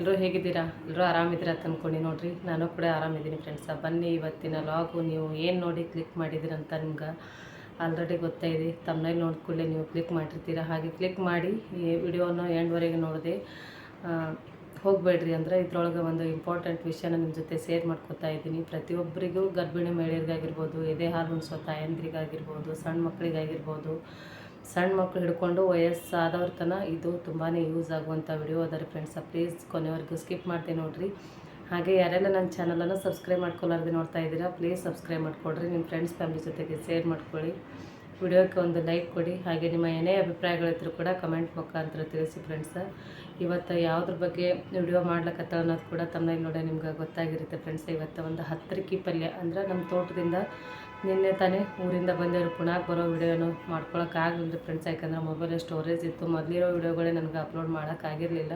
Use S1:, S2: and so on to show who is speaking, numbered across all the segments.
S1: ಎಲ್ಲರೂ ಹೇಗಿದ್ದೀರಾ? ಎಲ್ಲರೂ ಆರಾಮಿದ್ದೀರಾ ಅಂತ ಅಂದ್ಕೊಂಡು ನೋಡಿರಿ. ನಾನು ಕೂಡ ಆರಾಮಿದ್ದೀನಿ ಫ್ರೆಂಡ್ಸ ಬನ್ನಿ ಇವತ್ತಿನ ಲಾಗು ನೀವು ಏನು ನೋಡಿ ಕ್ಲಿಕ್ ಮಾಡಿದ್ದೀರ ಅಂತ ನಿಮ್ಗೆ ಆಲ್ರೆಡಿ ಗೊತ್ತಾಯಿದೆ ತಮ್ಮನೇಲಿ ನೋಡಿದ ಕೂಡಲೇ ನೀವು ಕ್ಲಿಕ್ ಮಾಡಿರ್ತೀರ. ಹಾಗೆ ಕ್ಲಿಕ್ ಮಾಡಿ ಈ ವಿಡಿಯೋನ ಎಂಡ್ವರೆಗೆ ನೋಡಿದೆ ಹೋಗಬೇಡ್ರಿ ಅಂದರೆ ಇದ್ರೊಳಗೆ ಒಂದು ಇಂಪಾರ್ಟೆಂಟ್ ವಿಷಯನ ನಿಮ್ಮ ಜೊತೆ ಶೇರ್ ಮಾಡ್ಕೊತಾ ಇದ್ದೀನಿ. ಪ್ರತಿಯೊಬ್ಬರಿಗೂ ಗರ್ಭಿಣಿ ಮಹಿಳೆಯರಿಗಾಗಿರ್ಬೋದು, ಎದೆ ಹಾಲು ಉಣಿಸೋ ತಾಯಂದ್ರಿಗಾಗಿರ್ಬೋದು, ಸಣ್ಣ ಮಕ್ಕಳಿಗಾಗಿರ್ಬೋದು ಸಣ್ಣ ಮಕ್ಕಳು ಹಿಡ್ಕೊಂಡು ವಯಸ್ಸಾದವ್ರ ತನಕ ಇದು ತುಂಬಾ ಯೂಸ್ ಆಗುವಂಥ ವಿಡಿಯೋ ಅದರ ಫ್ರೆಂಡ್ಸ ಪ್ಲೀಸ್ ಕೊನೆವರೆಗೂ ಸ್ಕಿಪ್ ಮಾಡ್ತೀನಿ ನೋಡಿರಿ. ಹಾಗೆ ಯಾರೆಲ್ಲ ನನ್ನ ಚಾನಲನ್ನು ಸಬ್ಸ್ಕ್ರೈಬ್ ಮಾಡ್ಕೊಳ್ಳಾರ್ದೆ ನೋಡ್ತಾ ಇದ್ದೀರಾ ಪ್ಲೀಸ್ ಸಬ್ಸ್ಕ್ರೈಬ್ ಮಾಡ್ಕೊಳ್ರಿ ನಿಮ್ಮ ಫ್ರೆಂಡ್ಸ್ ಫ್ಯಾಮಿಲಿ ಜೊತೆಗೆ ಶೇರ್ ಮಾಡ್ಕೊಳ್ಳಿ. ವಿಡಿಯೋಕ್ಕೆ ಒಂದು ಲೈಕ್ ಕೊಡಿ. ಹಾಗೆ ನಿಮ್ಮ ಏನೇ ಅಭಿಪ್ರಾಯಗಳಿದ್ರು ಕೂಡ ಕಮೆಂಟ್ ಮುಖಾಂತರ ತಿಳಿಸಿ ಫ್ರೆಂಡ್ಸ ಇವತ್ತು ಯಾವುದ್ರ ಬಗ್ಗೆ ವಿಡಿಯೋ ಮಾಡ್ಲಿಕ್ಕತ್ತ ಅನ್ನೋದು ಕೂಡ ತಮ್ಮ ನೋಡೇ ನಿಮ್ಗೆ ಗೊತ್ತಾಗಿರುತ್ತೆ ಫ್ರೆಂಡ್ಸ್ ಇವತ್ತು ಒಂದು ಹತ್ತರಿಕಿ ಪಲ್ಯ. ಅಂದ್ರೆ ನಮ್ಮ ತೋಟದಿಂದ ನಿನ್ನೆ ತಾನೇ ಊರಿಂದ ಬಂದವರು ಪುನಃ ಬರೋ ವಿಡಿಯೋನು ಮಾಡ್ಕೊಳಕ್ಕಾಗಲಿಲ್ಲ ಫ್ರೆಂಡ್ಸ್ ಯಾಕಂದ್ರೆ ಮೊಬೈಲ್ ಸ್ಟೋರೇಜ್ ಇತ್ತು. ಮೊದಲಿರೋ ವಿಡಿಯೋಗಳೇ ನನಗೆ ಅಪ್ಲೋಡ್ ಮಾಡೋಕ್ಕಾಗಿರಲಿಲ್ಲ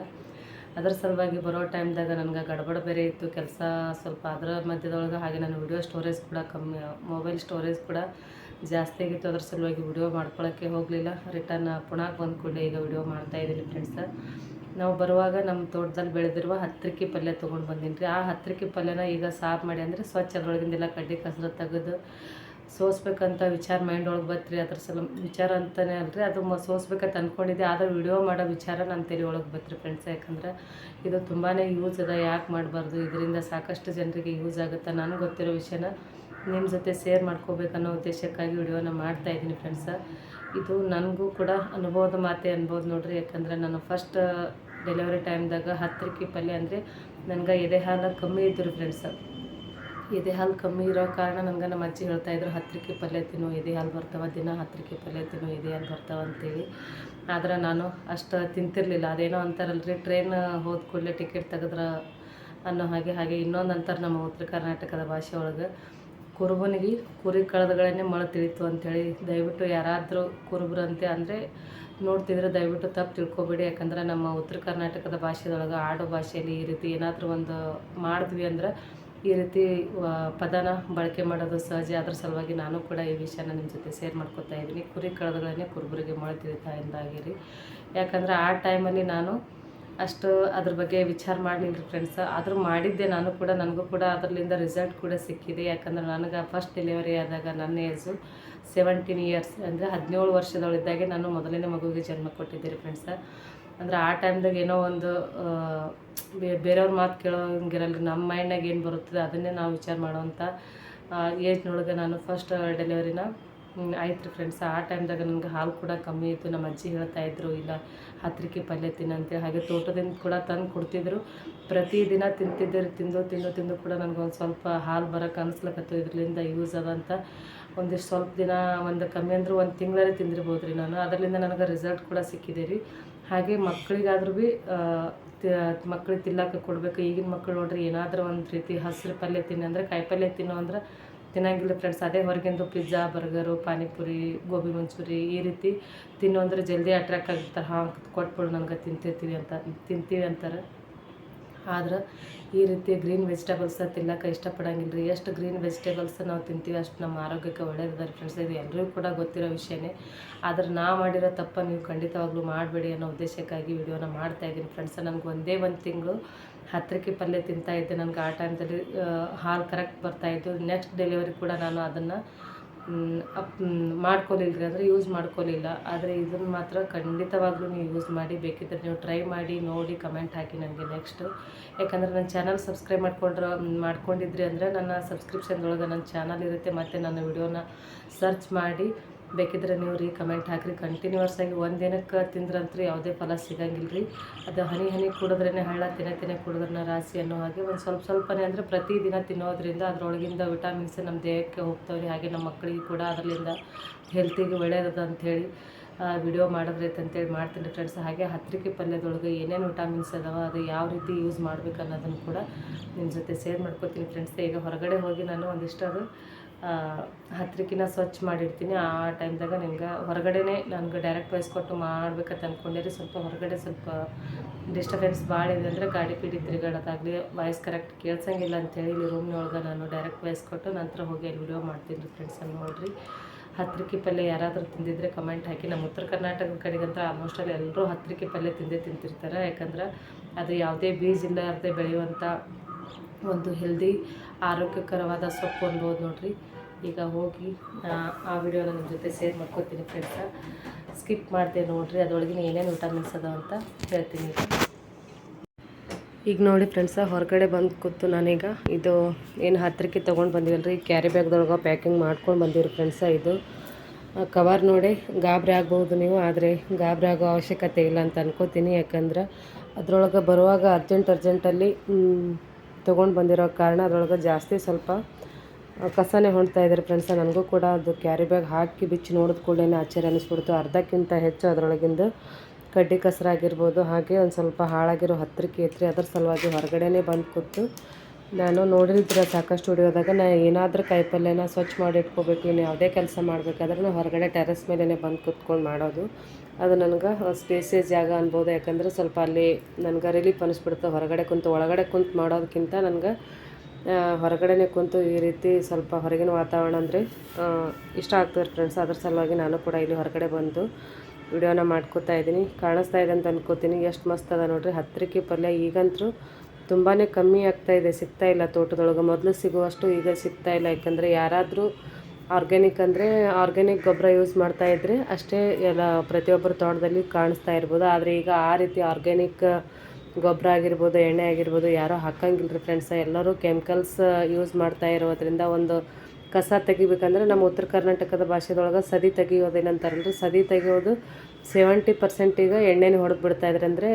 S1: ಅದರ ಸಲುವಾಗಿ ಬರೋ ಟೈಮ್ದಾಗ ನನಗೆ ಗಡಬಡ ಬೇರೆ ಇತ್ತು. ಕೆಲಸ ಸ್ವಲ್ಪ ಅದರ ಮಧ್ಯದೊಳಗೆ ಹಾಗೆ ನಾನು ವಿಡಿಯೋ ಸ್ಟೋರೇಜ್ ಕೂಡ ಕಮ್ಮಿ ಮೊಬೈಲ್ ಸ್ಟೋರೇಜ್ ಕೂಡ ಜಾಸ್ತಿ ಆಗಿತ್ತು. ಅದ್ರ ಸಲುವಾಗಿ ವಿಡಿಯೋ ಮಾಡ್ಕೊಳ್ಳೋಕ್ಕೆ ಹೋಗಲಿಲ್ಲ. ರಿಟರ್ನ್ ಪುನಃ ಬಂದ್ಕೊಂಡೆ ಈಗ ವಿಡಿಯೋ ಮಾಡ್ತಾಯಿದ್ದೀನಿ ಫ್ರೆಂಡ್ಸ ನಾವು ಬರುವಾಗ ನಮ್ಮ ತೋಟದಲ್ಲಿ ಬೆಳೆದಿರುವ ಹತ್ರಿಕೆ ಪಲ್ಯ ತೊಗೊಂಡು ಬಂದೀನಿ ರೀ ಆ ಹತ್ರಿಕೆ ಪಲ್ಯನ ಈಗ ಸಾಫ್ ಮಾಡಿ ಅಂದರೆ ಸ್ವಚ್ಛ ಅದರೊಳಗಿಂದೆಲ್ಲ ಕಡ್ಡಿ ಕಸರ ತೆಗೆದು ಸೋಸ್ಬೇಕಂತ ವಿಚಾರ ಮೈಂಡ್ ಒಳಗೆ ಬತ್ರಿ. ಅದ್ರ ಸಲ ವಿಚಾರ ಅಂತಲೇ ಅಲ್ರಿ. ಅದು ಮ ಸೋಸ್ಬೇಕಂತ ಅಂದ್ಕೊಂಡಿದ್ದೆ ಆದರೆ ವಿಡಿಯೋ ಮಾಡೋ ವಿಚಾರ ನನ್ನ ತೆರೆ ಒಳಗೆ ಬತ್ರಿ ಫ್ರೆಂಡ್ಸ್ ಯಾಕಂದ್ರೆ ಇದು ತುಂಬಾ ಯೂಸ್ ಅದ. ಯಾಕೆ ಮಾಡಬಾರ್ದು? ಇದರಿಂದ ಸಾಕಷ್ಟು ಜನರಿಗೆ ಯೂಸ್ ಆಗುತ್ತೆ. ನನಗೆ ಗೊತ್ತಿರೋ ವಿಷಯನ ನಿಮ್ಮ ಜೊತೆ ಶೇರ್ ಮಾಡ್ಕೋಬೇಕನ್ನೋ ಉದ್ದೇಶಕ್ಕಾಗಿ ವಿಡಿಯೋನ ಮಾಡ್ತಾ ಇದ್ದೀನಿ ಫ್ರೆಂಡ್ಸ ಇದು ನನಗೂ ಕೂಡ ಅನುಭವದ ಮಾತೆ ಅನ್ಬೋದು ನೋಡ್ರಿ. ಯಾಕಂದ್ರೆ ನಾನು ಫಸ್ಟ್ ಡೆಲಿವರಿ ಟೈಮ್ದಾಗ ಹತ್ತಿರಕಿ ಪಲ್ಯ ಅಂದರೆ ನನಗೆ ಎದೆ ಹಾಲು ಕಮ್ಮಿ ಇದ್ದರು ಫ್ರೆಂಡ್ಸ್ ಎದೆ ಹಾಲು ಕಮ್ಮಿ ಇರೋ ಕಾರಣ ನನಗೆ ನಮ್ಮ ಅಜ್ಜಿ ಹೇಳ್ತಾ ಇದ್ರು, ಹತ್ತಿರಕ್ಕೆ ಪಲ್ಯ ತಿನ್ನು, ಎದೆ ಹಾಲು ಬರ್ತಾವ, ದಿನ ಹತ್ತಿರಕ್ಕೆ ಪಲ್ಯ ತಿನ್ನು, ಎದೆ ಹಾಲು ಬರ್ತಾವ ಅಂತೇಳಿ. ಆದ್ರೆ ನಾನು ಅಷ್ಟು ತಿಂತಿರಲಿಲ್ಲ. ಅದೇನೋ ಅಂತಾರಲ್ರಿ ಟ್ರೈನ್ ಹೋದ ಕೂಡಲೇ ಟಿಕೆಟ್ ತೆಗೆದ್ರೆ ಅನ್ನೋ ಹಾಗೆ ಹಾಗೆ ಇನ್ನೊಂದು ಅಂತಾರೆ ನಮ್ಮ ಉತ್ತರ ಕರ್ನಾಟಕದ ಭಾಷೆ ಒಳಗೆ. ಕುರುಬನಿಗೆ ಕುರಿ ಕಳೆದಗಳನ್ನೇ ಮಳೆ ತಿಳಿತು ಅಂಥೇಳಿ ದಯವಿಟ್ಟು ಯಾರಾದರೂ ಕುರುಬರಂತೆ ಅಂದರೆ ನೋಡ್ತಿದ್ರೆ ದಯವಿಟ್ಟು ತಪ್ಪು ತಿಳ್ಕೊಬೇಡಿ. ಯಾಕಂದ್ರೆ ನಮ್ಮ ಉತ್ತರ ಕರ್ನಾಟಕದ ಭಾಷೆದೊಳಗೆ ಆಡು ಭಾಷೆಯಲ್ಲಿ ಈ ರೀತಿ ಏನಾದರೂ ಒಂದು ಮಾಡಿದ್ವಿ ಅಂದ್ರೆ ಈ ರೀತಿ ಪದನ ಬಳಕೆ ಮಾಡೋದು ಸಹಜ. ಅದ್ರ ಸಲುವಾಗಿ ನಾನು ಕೂಡ ಈ ವಿಷಯನ ನಿಮ್ಮ ಜೊತೆ ಶೇರ್ ಮಾಡ್ಕೊತಾ ಇದ್ದೀನಿ. ಕುರಿ ಕಳೆದಗಳನ್ನೇ ಕುರುಬರಿಗೆ ಮಳೆ ತಿಳಿತಾ ಇದ್ದಾಗಿರಿ ಯಾಕಂದ್ರೆ ಆ ಟೈಮಲ್ಲಿ ನಾನು ಅಷ್ಟು ಅದ್ರ ಬಗ್ಗೆ ವಿಚಾರ ಮಾಡಲಿಲ್ಲ ಫ್ರೆಂಡ್ಸ್ ಆದರೂ ಮಾಡಿದ್ದೆ ನಾನು ಕೂಡ, ನನಗೂ ಕೂಡ ಅದರಲ್ಲಿಂದ ರಿಸಲ್ಟ್ ಕೂಡ ಸಿಕ್ಕಿದೆ. ಯಾಕಂದ್ರೆ ನನಗೆ ಫಸ್ಟ್ ಡೆಲಿವರಿ ಆದಾಗ ನನ್ನ ಏಜು ಸೆವೆಂಟೀನ್ ಇಯರ್ಸ್ ಅಂದರೆ ಹದಿನೇಳು ವರ್ಷದೊಳಿದ್ದಾಗೆ ನಾನು ಮೊದಲನೇ ಮಗುವಿಗೆ ಜನ್ಮ ಕೊಟ್ಟಿದ್ದೀರಿ ಫ್ರೆಂಡ್ಸ ಅಂದ್ರೆ ಆ ಟೈಮ್ದಾಗ ಏನೋ ಒಂದು ಬೇರೆಯವ್ರ ಮಾತು ಕೇಳೋಂಗಿರಲ್ಲ ನಮ್ಮ ಮೈಂಡ್ನಾಗ ಏನು ಬರುತ್ತದೆ ಅದನ್ನೇ ನಾವು ವಿಚಾರ ಮಾಡೋವಂಥ ಏಜ್ನೊಳಗೆ ನಾನು ಫಸ್ಟ್ ಡೆಲಿವರಿನ ಆಯ್ತು ಫ್ರೆಂಡ್ಸ್ ಆ ಟೈಮ್ದಾಗ ನನಗೆ ಹಾಲು ಕೂಡ ಕಮ್ಮಿ ಇತ್ತು. ನಮ್ಮ ಅಜ್ಜಿ ಹೇಳ್ತಾಯಿದ್ರು ಇಲ್ಲ ಹತ್ತಿರಕ್ಕೆ ಪಲ್ಯ ತಿನ್ನಂತೆ ಹಾಗೆ ತೋಟದಿಂದ ಕೂಡ ತಂದು ಕೊಡ್ತಿದ್ರು. ಪ್ರತಿದಿನ ತಿಂತಿದ್ದರು, ತಿಂದು ತಿಂದು ತಿಂದು ಕೂಡ ನನಗೊಂದು ಸ್ವಲ್ಪ ಹಾಲು ಬರೋಕೆ ಅನಿಸ್ಲಕತ್ತು ಇದರಿಂದ ಯೂಸ್ ಅದಂತ ಒಂದಿಷ್ಟು ಸ್ವಲ್ಪ ದಿನ ಒಂದು ಕಮ್ಮಿ ಅಂದರೂ ಒಂದು ತಿಂಗಳೇ ತಿಂದಿರ್ಬೋದು ರೀ ನಾನು. ಅದರಿಂದ ನನಗೆ ರಿಸಲ್ಟ್ ಕೂಡ ಸಿಕ್ಕಿದೆ ರೀ. ಹಾಗೆ ಮಕ್ಕಳಿಗಾದ್ರೂ ಭೀ ಮಕ್ಕಳಿಗೆ ತಿನ್ನಕ್ಕೆ ಕೊಡಬೇಕು. ಈಗಿನ ಮಕ್ಕಳು ನೋಡ್ರಿ, ಏನಾದರೂ ಒಂದು ರೀತಿ ಹಸಿರು ಪಲ್ಯ ತಿನ್ನಂದ್ರೆ ಕಾಯಿ ಪಲ್ಯ ತಿನ್ನೋ ಅಂದ್ರೆ ತಿನ್ನಂಗಿಲ್ಲ ಫ್ರೆಂಡ್ಸ್ ಅದೇ ಹೊರಗಿಂದು ಪಿಜ್ಜಾ ಬರ್ಗರು ಪಾನಿಪುರಿ, ಗೋಬಿ ಮಂಚೂರಿ ಈ ರೀತಿ ತಿನ್ನು ಅಂದ್ರೆ ಜಲ್ದಿ ಅಟ್ರ್ಯಾಕ್ಟ್ ಆಗಿರ್ತಾರೆ. ಹಾಂ, ಕೊಟ್ಬಿಡು, ನನಗೆ ತಿಂತಿರ್ತೀವಿ ಅಂತ ತಿಂತೀವಿ ಅಂತಾರೆ. ಆದ್ರೆ ಈ ರೀತಿ ಗ್ರೀನ್ ವೆಜಿಟೇಬಲ್ಸ್ ತಿನ್ನಕ್ಕೆ ಇಷ್ಟಪಡಂಗಿಲ್ಲ ರೀ ಎಷ್ಟು ಗ್ರೀನ್ ವೆಜಿಟೇಬಲ್ಸ್ ನಾವು ತಿಂತೀವಿ, ಅಷ್ಟು ನಮ್ಮ ಆರೋಗ್ಯಕ್ಕೆ ಒಳ್ಳೇದಿದೆ ಫ್ರೆಂಡ್ಸ್ ಇದು ಎಲ್ಲರಿಗೂ ಕೂಡ ಗೊತ್ತಿರೋ ವಿಷಯನೇ. ಆದ್ರೆ ನಾ ಮಾಡಿರೋ ತಪ್ಪ ನೀವು ಖಂಡಿತವಾಗ್ಲೂ ಮಾಡಬೇಡಿ ಅನ್ನೋ ಉದ್ದೇಶಕ್ಕಾಗಿ ವಿಡಿಯೋನ ಮಾಡ್ತಾ ಇದ್ದೀನಿ ಫ್ರೆಂಡ್ಸ್ ನನಗೆ ಒಂದೇ ಒಂದು ತಿಂಗಳು ಹತ್ತಿರಕ್ಕೆ ಪಲ್ಯ ತಿಂತಾ ಇದ್ದೆ. ನನಗೆ ಆ ಟೈಮ್ದಲ್ಲಿ ಹಾಲು ಕರೆಕ್ಟ್ ಬರ್ತಾಯಿತ್ತು ನೆಕ್ಸ್ಟ್ ಡೆಲಿವರಿ ಕೂಡ ನಾನು ಅದನ್ನು ಅಪ್ ಮಾಡ್ಕೊಲಿಲ್ಲ ಅಂದರೆ ಯೂಸ್ ಮಾಡ್ಕೊಲಿಲ್ಲ. ಆದರೆ ಇದನ್ನು ಮಾತ್ರ ಖಂಡಿತವಾಗ್ಲೂ ನೀವು ಯೂಸ್ ಮಾಡಿ ಬೇಕಿದ್ದರೆ ನೀವು ಟ್ರೈ ಮಾಡಿ, ನೋಡಿ, ಕಮೆಂಟ್ ಹಾಕಿ ನನಗೆ ನೆಕ್ಸ್ಟು. ಯಾಕಂದರೆ ನನ್ನ ಚಾನಲ್ ಸಬ್ಸ್ಕ್ರೈಬ್ ಮಾಡ್ಕೊಂಡ್ರೆ, ಮಾಡ್ಕೊಂಡಿದ್ರಿ ಅಂದರೆ ನನ್ನ ಸಬ್ಸ್ಕ್ರಿಪ್ಷನ್ದೊಳಗೆ ನನ್ನ ಚಾನಲ್ ಇರುತ್ತೆ. ಮತ್ತು ನನ್ನ ವಿಡಿಯೋನ ಸರ್ಚ್ ಮಾಡಿ ಬೇಕಿದ್ರೆ ನೀವು ರೀ ಕಮೆಂಟ್ ಹಾಕಿರಿ. ಕಂಟಿನ್ಯೂಸ್ ಆಗಿ ಒಂದು ದಿನಕ್ಕೆ ತಿಂದ್ರಂತೂ ಯಾವುದೇ ಫಲ ಸಿಗಂಗಿಲ್ಲ ರೀ ಅದು ಹನಿ ಹನಿ ಕುಡಿದ್ರೇ ಹಳ್ಳ ತಿನ್ನ ತಿನ್ನ ಕುಡಿದ್ರನ್ನ ರಾಶಿ ಅನ್ನೋ ಹಾಗೆ ಒಂದು ಸ್ವಲ್ಪ ಸ್ವಲ್ಪನೇ ಅಂದರೆ ಪ್ರತಿದಿನ ತಿನ್ನೋದ್ರಿಂದ ಅದರೊಳಗಿಂದ ವಿಟಾಮಿನ್ಸ್ ನಮ್ಮ ದೇಹಕ್ಕೆ ಹೋಗ್ತಾವೆ ರೀ. ಹಾಗೆ ನಮ್ಮ ಮಕ್ಕಳಿಗೆ ಕೂಡ ಅದರಿಂದ ಹೆಲ್ತಿಗೆ ಒಳ್ಳೆಯದ ಅಂಥೇಳಿ ವಿಡಿಯೋ ಮಾಡಿದ್ರೈತೆ ಅಂತೇಳಿ ಮಾಡ್ತೀನಿ ಫ್ರೆಂಡ್ಸ್ ಹಾಗೆ ಹತ್ತಿರಕ್ಕೆ ಪಲ್ಯದೊಳಗೆ ಏನೇನು ವಿಟಾಮಿನ್ಸ್ ಅದಾವ, ಅದು ಯಾವ ರೀತಿ ಯೂಸ್ ಮಾಡ್ಬೇಕು ಅನ್ನೋದನ್ನು ಕೂಡ ನಿಮ್ಮ ಜೊತೆ ಶೇರ್ ಮಾಡ್ಕೊತೀನಿ ಫ್ರೆಂಡ್ಸ್ ಈಗ ಹೊರಗಡೆ ಹೋಗಿ ನಾನು ಒಂದಿಷ್ಟು ಅದು ಹತ್ತಿರಕ್ಕಿನ ಸ್ವಚ್ಛ ಮಾಡಿರ್ತೀನಿ. ಆ ಟೈಮ್ದಾಗ ನಿಮ್ಗೆ ಹೊರಗಡೆನೇ ನನಗೆ ಡೈರೆಕ್ಟ್ ವಾಯ್ಸ್ ಕೊಟ್ಟು ಮಾಡ್ಬೇಕಂತ ಅಂದ್ಕೊಂಡಿರಿ ಸ್ವಲ್ಪ ಹೊರಗಡೆ ಸ್ವಲ್ಪ ಡಿಸ್ಟರ್ಬೆನ್ಸ್ ಭಾಳ ಇದೆ ಅಂದರೆ ಗಾಡಿ ಪೀಡಿ ತಿರುಗಾಡೋದಾಗಲಿ ವಾಯ್ಸ್ ಕರೆಕ್ಟ್ ಕೇಳ್ಸಂಗಿಲ್ಲ ಅಂತೇಳಿ ಇಲ್ಲಿ ರೂಮ್ನೊಳಗೆ ನಾನು ಡೈರೆಕ್ಟ್ ವಾಯ್ಸ್ ಕೊಟ್ಟು ನಂತರ ಹೋಗಿ ಅಲ್ಲಿ ವಿಡಿಯೋ ಮಾಡ್ತೀನಿ ರೀ ಫ್ರೆಂಡ್ಸ್ ಅಲ್ಲಿ ನೋಡಿರಿ. ಹತ್ತಿರಕ್ಕೆ ಪಲ್ಯ ಯಾರಾದರೂ ತಿಂದಿದ್ರೆ ಕಮೆಂಟ್ ಹಾಕಿ. ನಮ್ಮ ಉತ್ತರ ಕರ್ನಾಟಕದ ಕಡೆಗಂತ ಆಲ್ಮೋಸ್ಟ್ ಅಲ್ಲಿ ಎಲ್ಲರೂ ಹತ್ತಿರಕ್ಕೆ ಪಲ್ಯ ತಿಂದೇ ತಿಂತಿರ್ತಾರೆ. ಯಾಕಂದ್ರೆ ಅದು ಯಾವುದೇ ಬೀಜ ಇಲ್ಲಾರ್ದೆ ಬೆಳೆಯುವಂಥ ಒಂದು ಹೆಲ್ದಿ ಆರೋಗ್ಯಕರವಾದ ಸೊಪ್ಪು ಅನ್ಬೋದು ನೋಡ್ರಿ. ಈಗ ಹೋಗಿ ಆ, ವಿಡಿಯೋನ ನಿಮ್ಮ ಜೊತೆ ಶೇರ್ ಮಾಡ್ಕೊತೀನಿ ಫ್ರೆಂಡ್ಸ ಸ್ಕಿಪ್ ಮಾಡ್ದೆ ನೋಡ್ರಿ ಅದರೊಳಗಿನ ಏನೇನು ವಿಟಮಿನ್ಸ್ ಅದ ಅಂತ ಹೇಳ್ತೀನಿ ಈಗ. ನೋಡಿ ಫ್ರೆಂಡ್ಸ ಹೊರಗಡೆ ಬಂದು ಕೂತು ನಾನೀಗ ಇದು ಏನು ಹತ್ತಿರಕ್ಕೆ ತೊಗೊಂಡು ಬಂದಿವಲ್ರಿ ಕ್ಯಾರಿ ಬ್ಯಾಗ್ದೊಳಗೆ ಪ್ಯಾಕಿಂಗ್ ಮಾಡ್ಕೊಂಡು ಬಂದಿವ್ರಿ ಫ್ರೆಂಡ್ಸ ಇದು. ಕವರ್ ನೋಡಿ ಗಾಬರಿ ಆಗ್ಬೋದು ನೀವು ಆದರೆ ಗಾಬರಿ ಆಗೋ ಅವಶ್ಯಕತೆ ಇಲ್ಲ ಅಂತ ಅನ್ಕೋತೀನಿ ಯಾಕಂದ್ರೆ ಅದರೊಳಗೆ ಬರುವಾಗ ಅರ್ಜೆಂಟ್ ಅರ್ಜೆಂಟಲ್ಲಿ ತೊಗೊಂಡು ಬಂದಿರೋ ಕಾರಣ ಅದರೊಳಗೆ ಜಾಸ್ತಿ ಸ್ವಲ್ಪ ಕಸನೇ ಹೊಣ್ತಾ ಇದ್ದಾರೆ ಫ್ರೆಂಡ್ಸ ನನಗೂ ಕೂಡ ಅದು ಕ್ಯಾರಿ ಬ್ಯಾಗ್ ಹಾಕಿ ಬಿಚ್ಚಿ ನೋಡಿದ ಕೂಡಲೇ ಆಶ್ಚರ್ಯ ಅನ್ನಿಸ್ಬಿಡ್ತು ಅರ್ಧಕ್ಕಿಂತ ಹೆಚ್ಚು ಅದರೊಳಗಿಂದು ಕಡ್ಡಿ ಕಸರಾಗಿರ್ಬೋದು, ಹಾಗೆ ಒಂದು ಸ್ವಲ್ಪ ಹಾಳಾಗಿರೋ ಹತ್ತಿರಕ್ಕೆ ಎತ್ತರಿ ಅದ್ರ ಸಲುವಾಗಿ ಹೊರಗಡೆನೇ ಬಂದು ಕೂತು ನಾನು ನೋಡಿದ್ರೆ ಸಾಕಷ್ಟು ಹುಡಿಯೋದಾಗ ನಾ ಏನಾದರೂ ಕಾಯಿಪಲ್ಲೆನ ಸ್ವಚ್ಛ ಮಾಡಿ ಇಟ್ಕೋಬೇಕು, ಇನ್ನು ಯಾವುದೇ ಕೆಲಸ ಮಾಡಬೇಕಾದ್ರೆ ನಾನು ಹೊರಗಡೆ ಟೆರೆಸ್ ಮೇಲೇ ಬಂದು ಕೂತ್ಕೊಂಡು ಮಾಡೋದು. ಅದು ನನಗೆ ಸ್ಪೇಸಿಯಸ್ ಜಾಗ ಅನ್ಬೋದು, ಯಾಕಂದರೆ ಸ್ವಲ್ಪ ಅಲ್ಲಿ ನನಗೆ ರಿಲೀಫ್ ಅನಿಸ್ಬಿಡ್ತು. ಹೊರಗಡೆ ಕುಂತು, ಒಳಗಡೆ ಕುಂತು ಮಾಡೋದಕ್ಕಿಂತ ನನಗೆ ಹೊರಗಡೆನೇ ಕುಂತು ಈ ರೀತಿ ಸ್ವಲ್ಪ ಹೊರಗಿನ ವಾತಾವರಣ ಅಂದರೆ ಇಷ್ಟ ಆಗ್ತದೆ ಫ್ರೆಂಡ್ಸ್ ಅದ್ರ ಸಲುವಾಗಿ ನಾನು ಕೂಡ ಇಲ್ಲಿ ಹೊರಗಡೆ ಬಂದು ವಿಡಿಯೋನ ಮಾಡ್ಕೋತಾ ಇದ್ದೀನಿ. ಕಾಣಿಸ್ತಾ ಇದೆ ಅಂತ ಅನ್ಕೋತೀನಿ. ಎಷ್ಟು ಮಸ್ತ್ ಅದ ನೋಡ್ರಿ. ಹತ್ತಿರಕ್ಕೆ ಪಲ್ಯ ಈಗಂತೂ ತುಂಬಾ ಕಮ್ಮಿ ಆಗ್ತಾ ಇದೆ. ಸಿಗ್ತಾ ಇಲ್ಲ ತೋಟದೊಳಗೆ. ಮೊದಲು ಸಿಗುವಷ್ಟು ಈಗ ಸಿಗ್ತಾ ಇಲ್ಲ. ಯಾಕಂದರೆ ಯಾರಾದರೂ ಆರ್ಗ್ಯಾನಿಕ್ ಅಂದರೆ ಆರ್ಗ್ಯಾನಿಕ್ ಗೊಬ್ಬರ ಯೂಸ್ ಮಾಡ್ತಾ ಇದ್ದರೆ ಅಷ್ಟೇ ಎಲ್ಲ ಪ್ರತಿಯೊಬ್ಬರ ತೋಟದಲ್ಲಿ ಕಾಣಿಸ್ತಾ ಇರ್ಬೋದು. ಆದರೆ ಈಗ ಆ ರೀತಿ ಆರ್ಗ್ಯಾನಿಕ್ ಗೊಬ್ಬರ ಆಗಿರ್ಬೋದು, ಎಣ್ಣೆ ಆಗಿರ್ಬೋದು, ಯಾರೂ ಹಾಕಂಗಿಲ್ಲ ರೀ ಫ್ರೆಂಡ್ಸ ಎಲ್ಲರೂ ಕೆಮಿಕಲ್ಸ್ ಯೂಸ್ ಮಾಡ್ತಾ ಇರೋದ್ರಿಂದ ಒಂದು ಕಸ ತೆಗಿಬೇಕಂದ್ರೆ ನಮ್ಮ ಉತ್ತರ ಕರ್ನಾಟಕದ ಭಾಷೆದೊಳಗೆ ಸದಿ ತೆಗಿಯೋದು ಏನಂತಾರಲ್ರಿ ಸದಿ ತೆಗಿಯೋದು ಸೆವೆಂಟಿ ಪರ್ಸೆಂಟ್ ಈಗ ಎಣ್ಣೆನ ಹೊಡೆದು ಬಿಡ್ತಾ ಇದ್ರೆ ಅಂದರೆ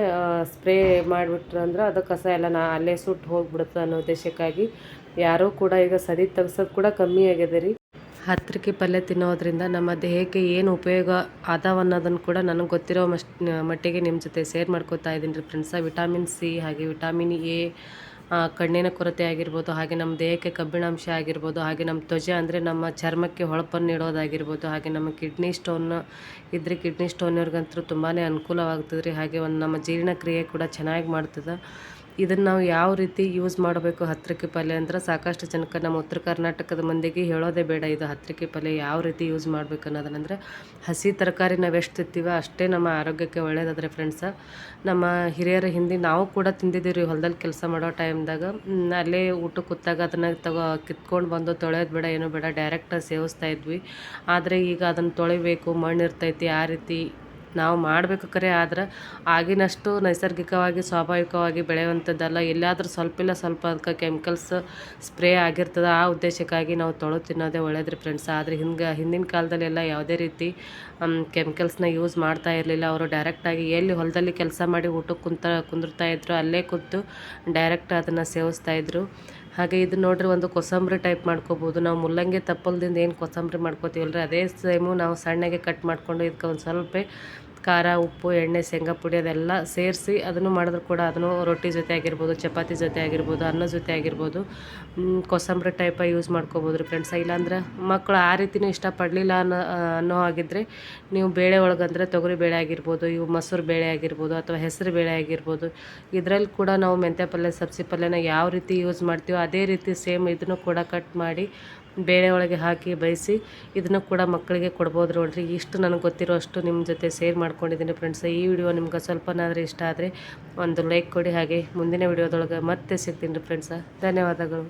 S1: ಸ್ಪ್ರೇ ಮಾಡಿಬಿಟ್ರು ಅಂದ್ರೆ ಅದು ಕಸ ಎಲ್ಲ ನಾ ಅಲ್ಲೇ ಸುಟ್ಟು ಹೋಗ್ಬಿಡುತ್ತೆ ಅನ್ನೋ ಉದ್ದೇಶಕ್ಕಾಗಿ. ಯಾರೂ ಕೂಡ ಈಗ ಸದಿ ತೆಗ್ಸೋದು ಕೂಡ ಕಮ್ಮಿ ಆಗಿದೆ ರೀ. ಹತ್ತಿರಕ್ಕೆ ಪಲ್ಯ ತಿನ್ನೋದ್ರಿಂದ ನಮ್ಮ ದೇಹಕ್ಕೆ ಏನು ಉಪಯೋಗ ಅದಾವ ಅನ್ನೋದನ್ನು ಕೂಡ ನನಗೆ ಗೊತ್ತಿರೋ ಮಟ್ಟಿಗೆ ನಿಮ್ಮ ಜೊತೆ ಶೇರ್ ಮಾಡ್ಕೋತಾ ಇದ್ದೀನಿ ರೀ ಫ್ರೆಂಡ್ಸ. ವಿಟಾಮಿನ್ ಸಿ ಹಾಗೆ ವಿಟಾಮಿನ್ ಎ ಕಣ್ಣಿನ ಕೊರತೆ ಆಗಿರ್ಬೋದು, ಹಾಗೆ ನಮ್ಮ ದೇಹಕ್ಕೆ ಕಬ್ಬಿಣಾಂಶ ಆಗಿರ್ಬೋದು, ಹಾಗೆ ನಮ್ಮ ತ್ವಚೆ ಅಂದರೆ ನಮ್ಮ ಚರ್ಮಕ್ಕೆ ಹೊಳಪನ್ನು ನೀಡೋದಾಗಿರ್ಬೋದು, ಹಾಗೆ ನಮ್ಮ ಕಿಡ್ನಿ ಸ್ಟೋನ್ ಇದ್ರೆ ಕಿಡ್ನಿ ಸ್ಟೋನವ್ರಿಗಂತೂ ತುಂಬಾ ಅನುಕೂಲವಾಗ್ತದೆ ರೀ. ಹಾಗೆ ಒಂದು ನಮ್ಮ ಜೀರ್ಣಕ್ರಿಯೆ ಕೂಡ ಚೆನ್ನಾಗಿ ಮಾಡ್ತದೆ. ಇದನ್ನು ನಾವು ಯಾವ ರೀತಿ ಯೂಸ್ ಮಾಡಬೇಕು ಹತ್ತಿರಕ್ಕೆ ಪಲ್ಯ ಅಂದ್ರೆ ಸಾಕಷ್ಟು ಜನಕ್ಕೆ ನಮ್ಮ ಉತ್ತರ ಕರ್ನಾಟಕದ ಮಂದಿಗೆ ಹೇಳೋದೇ ಬೇಡ ಇದು ಹತ್ತಿರಕ್ಕೆ ಪಲ್ಯ ಯಾವ ರೀತಿ ಯೂಸ್ ಮಾಡ್ಬೇಕು ಅನ್ನೋದನ್ನಂದರೆ ಹಸಿ ತರಕಾರಿ ನಾವು ಎಷ್ಟು ತಿಂತೀವೋ ಅಷ್ಟೇ ನಮ್ಮ ಆರೋಗ್ಯಕ್ಕೆ ಒಳ್ಳೆಯದಾದ್ರೆ ಫ್ರೆಂಡ್ಸ ನಮ್ಮ ಹಿರಿಯರ ಹಿಂದೆ ನಾವು ಕೂಡ ತಿಂದಿದ್ದೀವಿ ರೀ ಹೊಲದಲ್ಲಿ ಕೆಲಸ ಮಾಡೋ ಟೈಮ್ದಾಗ ಅಲ್ಲೇ ಊಟಕ್ಕೆ ಕೂತಾಗ ಅದನ್ನು ತಗೋ ಕಿತ್ಕೊಂಡು ಬಂದು ತೊಳೆಯೋದು ಬೇಡ, ಏನೂ ಬೇಡ ಡೈರೆಕ್ಟಾಗಿ ಸೇವಿಸ್ತಾ ಇದ್ವಿ. ಆದರೆ ಈಗ ಅದನ್ನು ತೊಳಿಬೇಕು ಮಣ್ಣು ಇರ್ತೈತಿ ಆ ರೀತಿ ನಾವು ಮಾಡಬೇಕು ಕರೆ, ಆದ್ರೆ ಆಗಿನಷ್ಟು ನೈಸರ್ಗಿಕವಾಗಿ, ಸ್ವಾಭಾವಿಕವಾಗಿ ಬೆಳೆಯುವಂಥದ್ದಲ್ಲ. ಎಲ್ಲಾದರೂ ಸ್ವಲ್ಪ ಇಲ್ಲ ಸ್ವಲ್ಪ ಅದಕ್ಕೆ ಕೆಮಿಕಲ್ಸ್ ಸ್ಪ್ರೇ ಆಗಿರ್ತದೆ, ಆ ಉದ್ದೇಶಕ್ಕಾಗಿ ನಾವು ತೊಳೆದು ತಿನ್ನೋದೇ ರೀ ಫ್ರೆಂಡ್ಸ್. ಆದರೆ ಹಿಂಗೆ, ಹಿಂದಿನ ಕಾಲದಲ್ಲೆಲ್ಲ ಯಾವುದೇ ರೀತಿ ಕೆಮಿಕಲ್ಸ್ನ ಯೂಸ್ ಮಾಡ್ತಾ ಇರಲಿಲ್ಲ. ಅವರು ಡೈರೆಕ್ಟಾಗಿ ಎಲ್ಲಿ ಹೊಲದಲ್ಲಿ ಕೆಲಸ ಮಾಡಿ ಊಟಕ್ಕೆ ಕುಂತ ಕುಂದಿರ್ತಾ ಇದ್ರು, ಅಲ್ಲೇ ಕೂತು ಡೈರೆಕ್ಟ್ ಅದನ್ನು ಸೇವಿಸ್ತಾ ಇದ್ರು. ಹಾಗೆ ಇದು ನೋಡ್ರಿ, ಒಂದು ಕೊಸಂಬರಿ ಟೈಪ್ ಮಾಡ್ಕೋಬೋದು. ನಾವು ಮುಲ್ಲಂಗಿ ತಪ್ಪಲ್ದಿಂದ ಏನು ಕೊಸಂಬರಿ ಮಾಡ್ಕೋತೀವಲ್ರಿ, ಅದೇ ಸೇಮು ನಾವು ಸಣ್ಣಗೆ ಕಟ್ ಮಾಡಿಕೊಂಡು ಇದಕ್ಕೆ ಒಂದು ಸ್ವಲ್ಪ ಖಾರ, ಉಪ್ಪು, ಎಣ್ಣೆ, ಶೇಂಗಾ ಪುಡಿ ಅದೆಲ್ಲ ಸೇರಿಸಿ ಅದನ್ನು ಮಾಡಿದ್ರು ಕೂಡ ಅದನ್ನು ರೊಟ್ಟಿ ಜೊತೆ ಆಗಿರ್ಬೋದು, ಚಪಾತಿ ಜೊತೆ ಆಗಿರ್ಬೋದು, ಅನ್ನ ಜೊತೆ ಆಗಿರ್ಬೋದು ಕೊಸಂಬರಿ ಟೈಪ ಯೂಸ್ ಮಾಡ್ಕೋಬೋದು ರೀ ಫ್ರೆಂಡ್ಸ್ ಇಲ್ಲಾಂದ್ರೆ ಮಕ್ಕಳು ಆ ರೀತಿನೂ ಇಷ್ಟಪಡಲಿಲ್ಲ ಅನ್ನೋ ಅನ್ನೋ ಆಗಿದ್ದರೆ ನೀವು ಬೇಳೆ ಒಳಗಂದರೆ ತೊಗರಿ ಬೇಳೆ ಆಗಿರ್ಬೋದು, ಇವು ಮೊಸರು ಬೇಳೆ ಆಗಿರ್ಬೋದು ಅಥವಾ ಹೆಸರು ಬೇಳೆ ಆಗಿರ್ಬೋದು, ಇದರಲ್ಲಿ ಕೂಡ ನಾವು ಮೆಂತ್ಯ ಪಲ್ಯ, ಸಬ್ಸಿ ಪಲ್ಯನ ಯಾವ ರೀತಿ ಯೂಸ್ ಮಾಡ್ತೀವೋ ಅದೇ ರೀತಿ ಸೇಮ್ ಇದನ್ನು ಕೂಡ ಕಟ್ ಮಾಡಿ ಬೇಳೆ ಒಳಗೆ ಹಾಕಿ ಬೇಯಿಸಿ ಇದನ್ನು ಕೂಡ ಮಕ್ಕಳಿಗೆ ಕೊಡ್ಬೋದು ನೋಡ್ರಿ. ಇಷ್ಟು ನನಗೆ ಗೊತ್ತಿರೋ ಅಷ್ಟು ನಿಮ್ಮ ಜೊತೆ ಶೇರ್ ಮಾಡ್ಕೊಂಡಿದ್ದೀನಿ ಫ್ರೆಂಡ್ಸ್ ಈ ವಿಡಿಯೋ ನಿಮ್ಗೆ ಸ್ವಲ್ಪನಾದರೂ ಇಷ್ಟ ಆದರೆ ಒಂದು ಲೈಕ್ ಕೊಡಿ. ಹಾಗೆ ಮುಂದಿನ ವಿಡಿಯೋದೊಳಗೆ ಮತ್ತೆ ಸಿಗ್ತೀನಿ ರೀ ಫ್ರೆಂಡ್ಸ ಧನ್ಯವಾದಗಳು.